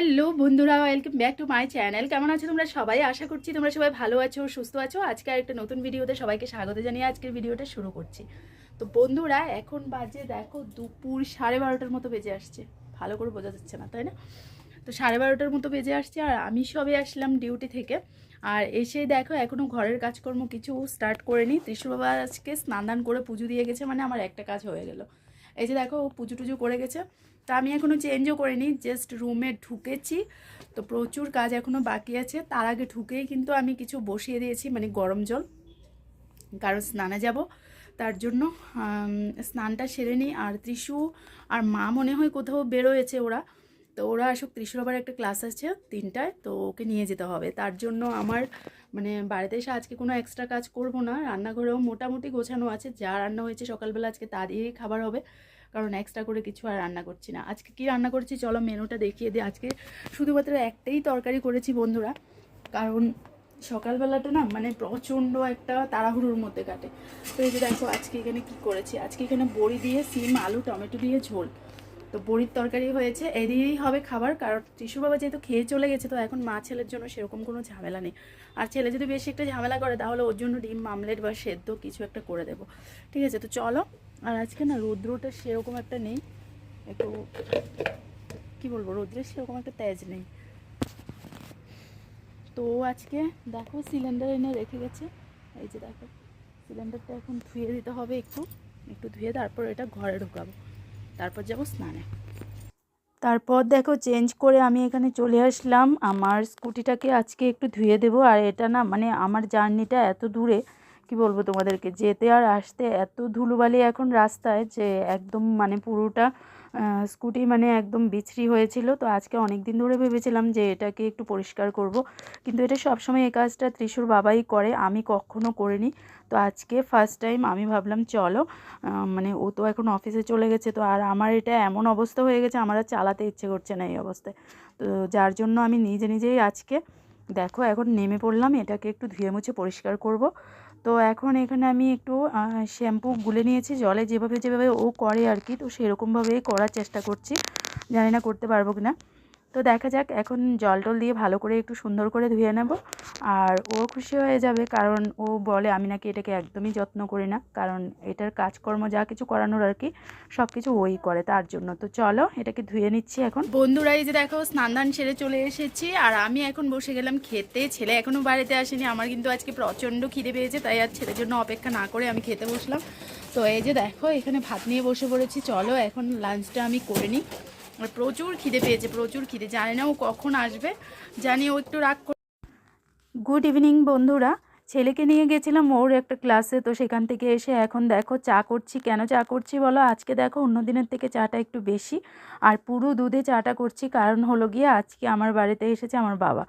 Hello বন্ধুরা welcome back to my channel কেমন আছো তোমরা সবাই? আশা করছি তোমরা সবাই ভালো আছো, সুস্থ আছো। আজকে একটা নতুন ভিডিওতে সবাইকে স্বাগত জানিয়ে আজকের ভিডিওটা শুরু করছি। তো বন্ধুরা, এখন বাজে দেখো দুপুর সাড়ে বারোটার মতো বেজে আসছে। ভালো করে বোঝা যাচ্ছে না, তাই না? তো সাড়ে বারোটার মতো বেজে আসছে আর আমি সবে আসলাম ডিউটি থেকে। আর এসে দেখো এখনও ঘরের কাজকর্ম কিছু স্টার্ট করেনি। ত্রিশুর বাবা আজকে স্নান দান করে পুজো দিয়ে গেছে মানে আমার একটা কাজ হয়ে গেল। এই যে দেখো, ও পুজো টুজো করে গেছে। তা আমি এখনও চেঞ্জও করিনি জাস্ট রুমে ঢুকেছি। তো প্রচুর কাজ এখনও বাকি আছে। তার আগে ঢুকেই কিন্তু আমি কিছু বসিয়ে দিয়েছি মানে গরম জল। কারণ স্নানে যাব। তার জন্য স্নানটা সেরে নিই। আর ত্রিশু আর মা মনে হয় কোথাও বেরোয়েছে ওরা। তো ওরা আসুক, ত্রিশুর আবার একটা ক্লাস আছে তিনটায়, তো ওকে নিয়ে যেতে হবে। তার জন্য আমার মানে বাড়িতে এসে আজকে কোনো এক্সট্রা কাজ করব না। রান্নাঘরেও মোটামুটি গোছানো আছে। যা রান্না হয়েছে সকালবেলা আজকে তা দিয়েই খাবার হবে। কারণ এক্সট্রা করে কিছু আর রান্না করছি না। আজকে কি রান্না করছি চলো মেনুটা দেখিয়ে দিই। আজকে শুধুমাত্র একটাই তরকারি করেছি বন্ধুরা। কারণ সকালবেলাটা না মানে প্রচণ্ড একটা তাড়াহুড়োর মধ্যে কাটে। তো এই যে দেখো আজকে এখানে কি করেছি? আজকে এখানে বড়ি দিয়ে সিম, আলু, টমেটো দিয়ে ঝোল। তো বড়ির তরকারি হয়েছে। এ দিয়েই হবে খাবার কারণ টিসু বাবা যেহেতু খেয়ে চলে গেছে তো এখন মা ছেলের জন্য সেরকম কোনো ঝামেলা নেই। আর ছেলে যদি বেশি একটা ঝামেলা করে তাহলে ওর জন্য ডিম মামলেট বা সেদ্ধ কিছু একটা করে দেবো। ঠিক আছে? তো চলো আর আজকে না রৌদ্রটা সেরকম একটা নেই, একটু কি বলব, রৌদ্রের সেরকম একটা তেজ নেই। তো আজকে দেখো সিলিন্ডার এনে রেখে গেছে। এই যে দেখো সিলিন্ডারটা এখন ধুয়ে দিতে হবে একটু একটু ধুয়ে তারপর এটা ঘরে ঢোকাবো। তারপর যাব স্নানে। তারপর দেখো চেঞ্জ করে আমি এখানে চলে আসলাম। আমার স্কুটিটাকে আজকে একটু ধুয়ে দেবো। আর এটা না মানে আমার জার্নিটা এত দূরে কি বলব তোমাদেরকে? যেতে আর আসতে এত ধুলোবালি এখন রাস্তায় যে একদম মানে পুরোটা স্কুটি মানে একদম বিছড়ি হয়েছিল। তো আজকে অনেক দিন ধরে ভেবেছিলাম যে এটাকে একটু পরিষ্কার করব। কিন্তু এটা সবসময় এই কাজটা ত্রিশুর বাবাই করে, আমি কখনো করিনি। তো আজকে ফার্স্ট টাইম আমি ভাবলাম, চলো মানে ও তো এখন অফিসে চলে গেছে, তো আর আমার এটা এমন অবস্থা হয়ে গেছে, আমার আর চালাতে ইচ্ছে করছে না এই অবস্থায়। তো যার জন্য আমি নিজে নিজেই আজকে, দেখো, এখন নেমে পড়লাম, এটাকে একটু ধুয়ে মুছে পরিষ্কার করব। তো এখন এখানে আমি একটু শ্যাম্পু গুলে নিয়েছি। জলে যেভাবে যেভাবে ও করে আর কি, তো সেরকমভাবেই করার চেষ্টা করছি। জানি না করতে পারব কি না তো দেখা যাক, এখন জল টল দিয়ে ভালো করে একটু সুন্দর করে ধুয়ে নেব। আর ও খুশি হয়ে যাবে কারণ ও বলে আমি নাকি এটাকে একদমই যত্ন করি না, কারণ এটার কাজকর্ম যা কিছু করানোর আর কি সব কিছু ওই করে তার জন্য। তো চলো, এটাকে ধুয়ে নিচ্ছি এখন। বন্ধুরা, এই যে দেখো স্নান দান সেরে চলে এসেছি। আর আমি এখন বসে গেলাম খেতে। ছেলে এখনও বাড়িতে আসেনি, আমার কিন্তু আজকে প্রচণ্ড খিদে পেয়েছে, তাই আর ছেলের জন্য অপেক্ষা না করে আমি খেতে বসলাম। তো এই যে দেখো, এখানে ভাত নিয়ে বসে পড়েছি। চলো, এখন লাঞ্চটা আমি করে নিই। প্রচুর খিদে পেয়েছে, প্রচুর খিদে। জানি না ও কখন আসবে, জানি ও একটু রাগ গুড ইভিনিং বন্ধুরা। ছেলেকে নিয়ে গেছিলাম, ওর একটা ক্লাসে তো সেখান থেকে এসে এখন দেখো চা করছি। কেন চা করছি বলো? আজকে দেখো, অন্য দিনের থেকে চাটা একটু বেশি। আর পুরো দুধে চাটা করছি, কারণ হলো গিয়ে আজকে আমার বাড়িতে এসেছে আমার বাবা।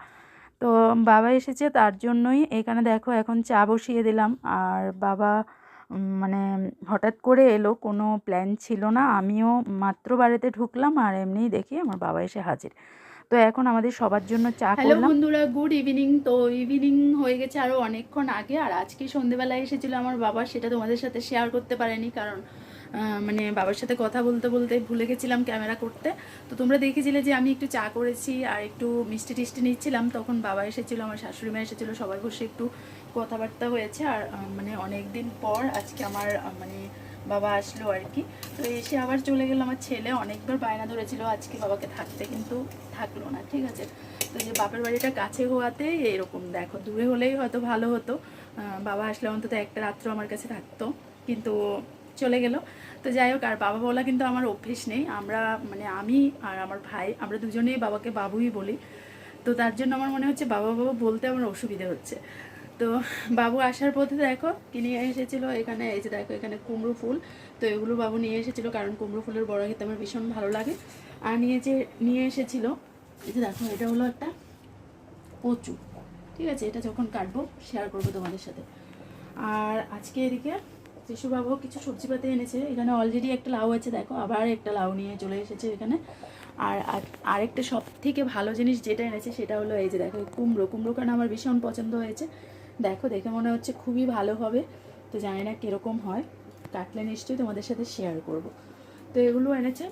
তো বাবা এসেছে, তার জন্যই এখানে দেখো, এখন চা বসিয়ে দিলাম। আর বাবা মানে হঠাৎ করে এলো কোনো প্ল্যান ছিল না। আমিও মাত্র বাড়িতে ঢুকলাম আর এমনিই দেখি আমার বাবা এসে হাজির। তো এখন আমাদের সবার জন্য চা হ্যালো বন্ধুরা গুড ইভিনিং তো ইভিনিং হয়ে গেছে আরও অনেকক্ষণ আগে আর আজকে সন্ধেবেলায় এসেছিল আমার বাবা সেটা তোমাদের সাথে শেয়ার করতে পারেনি কারণ মানে বাবার সাথে কথা বলতে বলতে ভুলে গেছিলাম ক্যামেরা করতে। তো তোমরা দেখেছিলে যে আমি একটু চা করেছি আর একটু মিষ্টি টিষ্টি নিচ্ছিলাম তখন বাবা এসেছিল আমার শাশুড়ি মা এসেছিল সবাই বসে একটু কথাবার্তা হয়েছে আর মানে অনেক দিন পর আজকে আমার মানে বাবা আসলো আর কি। তো এসে আবার চলে গেল আমার ছেলে। অনেকবার বায়না ধরেছিল আজকে বাবাকে থাকতে, কিন্তু থাকল না, ঠিক আছে? তো যে বাপের বাড়িটা কাছে হওয়াতে এরকম, দেখো, দূরে হলেই হয়তো ভালো হতো। বাবা আসলে অন্তত একটা রাত্র আমার কাছে থাকতো, কিন্তু চলে গেল। তো যাই হোক, আর বাবা বলা কিন্তু আমার অভ্যেস নেই। আমরা মানে আমি আর আমার ভাই, আমরা দুজনেই বাবাকে বাবুই বলি। তো তার জন্য আমার মনে হচ্ছে বাবা বাবা বলতে আমার অসুবিধে হচ্ছে। তো বাবু আসার পথে দেখো, কি নিয়ে এসেছিল? এখানে, এই যে দেখো, এখানে কুমড়ো ফুল। তো এগুলো বাবু নিয়ে এসেছিল কারণ কুমড়ো ফুলের বড়া খেতে আমার ভীষণ ভালো লাগে। আর নিয়ে যে, নিয়ে এসেছিল, এই যে দেখো, এটা হলো একটা কচু। ঠিক আছে, এটা যখন কাটবো শেয়ার করব তোমাদের সাথে। আর আজকে এদিকে শিশুবাবু কিছু সবজিপাতি এনেছে। এখানে অলরেডি একটা লাউ আছে, দেখো, আবার একটা লাউ নিয়ে চলে এসেছে এখানে। আর আর- আরেকটা সব থেকে ভালো জিনিস যেটা এনেছে, সেটা হলো এই যে দেখো কুমড়ো। কুমড়ো কারণ আমার ভীষণ পছন্দ হয়েছে। দেখো, দেখে মনে হচ্ছে খুবই ভালো হবে। তো জানি না কীরকম হয়। কাটলে নিশ্চয়ই তোমাদের সাথে শেয়ার করব। তো এগুলো এনেছে।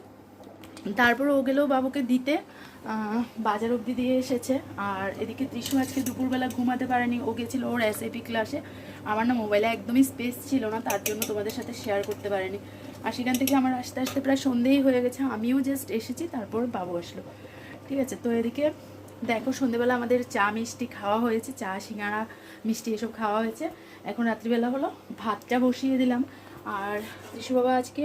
তারপর ও গেলেও বাবুকে দিতে। বাজার অবধি দিয়ে এসেছে। আর এদিকে ত্রিশু আজকে দুপুরবেলা ঘুমাতে পারেনি। ও গেছিল ওর এসএপি ক্লাসে আমার না মোবাইলে একদমই স্পেস ছিল না, তার জন্য তোমাদের সাথে শেয়ার করতে পারেনি। আর সেখান থেকে আমার আস্তে আস্তে প্রায় সন্ধেই হয়ে গেছে। আমিও জাস্ট এসেছি, তারপর বাবু আসলো। ঠিক আছে, তো এদিকে দেখো, সন্ধেবেলা আমাদের চা মিষ্টি খাওয়া হয়েছে, চা, সিঙ্গাড়া, মিষ্টি এসব খাওয়া হয়েছে। এখন রাত্রিবেলা হলো ভাতটা বসিয়ে দিলাম। আর ত্রিশু বাবা আজকে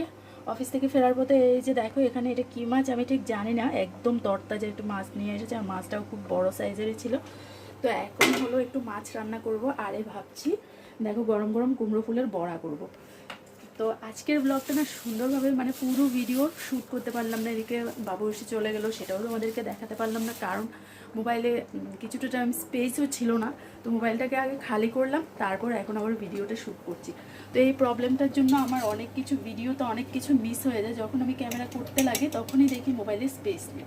অফিস থেকে ফেরার পথে এই যে দেখো, এখানে এটা কী মাছ আমি ঠিক জানি না। একদম তরতাজা একটু মাছ নিয়ে এসেছে, আর মাছটাও খুব বড় সাইজেরই ছিল। তো এখন হলো একটু মাছ রান্না করব, আরে ভাবছি, দেখো গরম গরম কুমড়ো ফুলের বড়া করব। তো আজকের ব্লগটা না সুন্দরভাবে মানে পুরো ভিডিও শ্যুট করতে পারলাম না, এদিকে বাবু এসে চলে গেলো, সেটাও তোমাদেরকে দেখাতে পারলাম না, কারণ মোবাইলে কিছুটা টাইম স্পেসও ছিল না, তো মোবাইলটাকে আগে খালি করলাম, তারপর এখন আবার ভিডিওটা শ্যুট করছি। তো এই প্রবলেমটার জন্য আমার অনেক কিছু ভিডিও তো অনেক কিছু মিস হয়ে যায়, যখন আমি ক্যামেরা করতে লাগে তখনই দেখি মোবাইলে স্পেস নেই।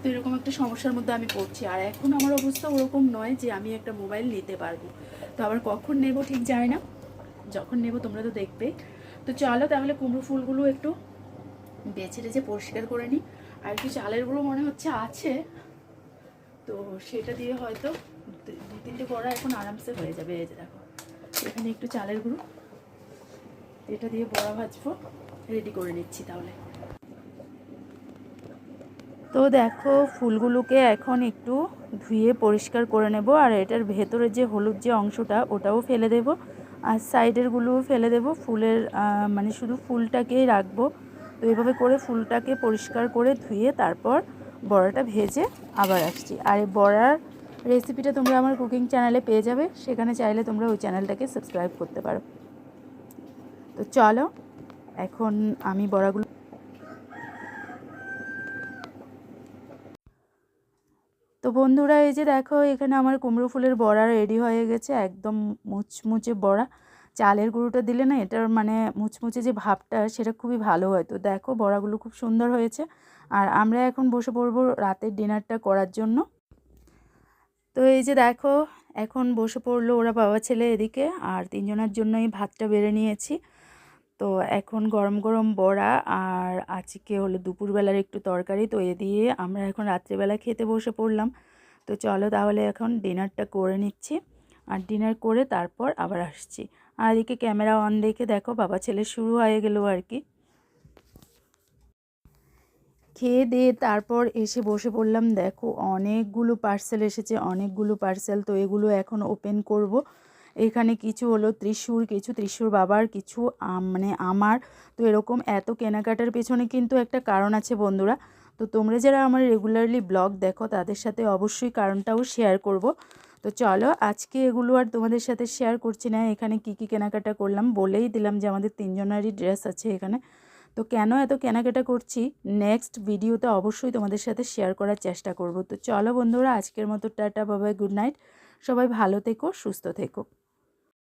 তো এরকম একটা সমস্যার মধ্যে আমি পড়ছি, আর এখন আমার অবস্থা ওরকম নয় যে আমি একটা মোবাইল নিতে পারব। তো আবার কখন নেব ঠিক জানি না, যখন নেব তোমরা তো দেখবে। তো চলো তাহলে কুমড়ো ফুলগুলো একটু বেছে টেছে পরিষ্কার করে নিই। আর কি চালের গুঁড়ো মনে হচ্ছে আছে। তো সেটা দিয়ে হয়তো দু তিনটে বড়া এখন আরামসে হয়ে যাবে। এই যে দেখো, এখানে একটু চালের গুঁড়ো। এটা দিয়ে বড়া ভাজবো। রেডি করে নিচ্ছি তাহলে। তো দেখো, ফুলগুলোকে এখন একটু ধুয়ে পরিষ্কার করে নেব। আর এটার ভেতরে যে হলুদ যে অংশটা, ওটাও ফেলে দেব। আর সাইডেরগুলো ফেলে দেব। ফুলের মানে শুধু ফুলটাকেই রাখব। তো এভাবে করে ফুলটাকে পরিষ্কার করে ধুয়ে তারপর বড়াটা ভেজে আবার আসছি। আর এই বড়ার রেসিপিটা তোমরা আমার কুকিং চ্যানেলে পেয়ে যাবে। সেখানে চাইলে তোমরা ওই চ্যানেলটাকে সাবস্ক্রাইব করতে পারো। তো চলো, এখন আমি বড়াগুলো বন্ধুরা, এই যে দেখো, এখানে আমার কুমড়ো ফুলের বড়া রেডি হয়ে গেছে, একদম মুচমুচে বড়া। চালের গুঁড়োটা দিলে না, এটার মানে মুচমুচে যে ভাবটা, সেটা খুবই ভালো হয়। তো দেখো, বড়াগুলো খুব সুন্দর হয়েছে। আর আমরা এখন বসে পড়ব রাতের ডিনারটা করার জন্য। তো এই যে দেখো, এখন বসে পড়ল ওরা বাবা ছেলে এদিকে, আর তিনজনের জন্যই ভাতটা বেড়ে নিয়েছি। তো এখন গরম গরম বড়া আর আজকে হলো দুপুরবেলার একটু তরকারি। তো এ দিয়ে আমরা এখন রাত্রিবেলা খেতে বসে পড়লাম। তো চলো তাহলে এখন ডিনারটা করে নিচ্ছি আর ডিনার করে তারপর আবার আসছি। আর এদিকে ক্যামেরা অন দেখে দেখো বাবা ছেলে শুরু হয়ে গেল আর কি। খেয়ে দিয়ে তারপর এসে বসে পড়লাম। দেখো অনেকগুলো পার্সেল এসেছে, অনেকগুলো পার্সেল তো এগুলো এখন ওপেন করব। এখানে কিছু হলো ত্রিশুর কিছু ত্রিশুর বাবার, কিছু মানে আমার। তো এরকম এত কেনাকাটার পেছনে কিন্তু একটা কারণ আছে বন্ধুরা। তো তোমরা যারা আমার রেগুলারলি ব্লগ দেখো, তাদের সাথে অবশ্যই কারণটাও শেয়ার করব। তো চলো আজকে এগুলো আর তোমাদের সাথে শেয়ার করছি না। এখানে কি কি কেনাকাটা করলাম বলেই দিলাম যে আমাদের তিনজনেরই ড্রেস আছে এখানে। তো কেন এত কেনাকাটা করছি? নেক্সট ভিডিওতে অবশ্যই তোমাদের সাথে শেয়ার করার চেষ্টা করব। তো চলো বন্ধুরা, আজকের মতো টাটা বাবাই গুড নাইট সবাই ভালো থেকো, সুস্থ থেকো।